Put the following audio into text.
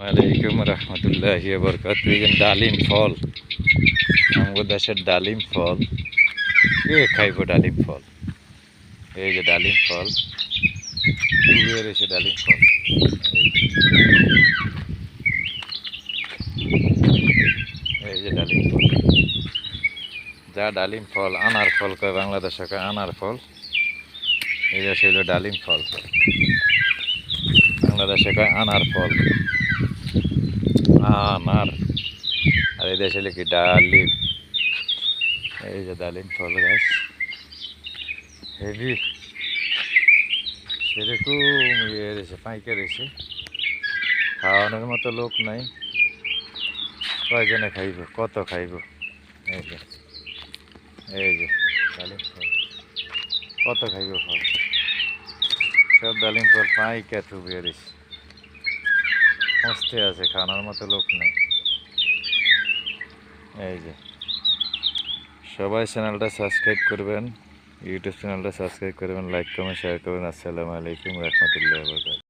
ওয়ালাইকুম রহমতুল্লাহ বরকাত ডালিম ফল আমাদের দেশের ডালিম ফল। কে খাইব ডালিম ফল? এই যে ডালিম ফল ডালিম ফল। এই যে ডালিম ফল। যা ডালিম ফল, আনার ফল কয় বাংলাদেশে আনার ফল। এই যে ডালিম ফল। বাংলাদেশে কয় আনার ফল। আনার। আর এই দেশে লিখি ডালিম? এই যে ডালিম ফল গাছ হেভি। সেরকম ইয়ে রয়েছে পাইকে রয়েছে। খাওয়ানোর মতো লোক নাই। কয়জনে খাইব? কত খাইব? এই যে। এই যে, ডালিম ফল। কত খাইব ফল? সব ডালিম ফল পাইকে থুবিয়ে রয়েছে। মস্তে আছে খানার মতো লোক নেই। এই যে। সবাই চ্যানেলটা সাবস্ক্রাইব করবেন, ইউটিউব চ্যানেলটা সাবস্ক্রাইব করবেন, লাইক, কমেন্ট, শেয়ার করবেন। আসসালামু আলাইকুম, রহমতুল্লাহ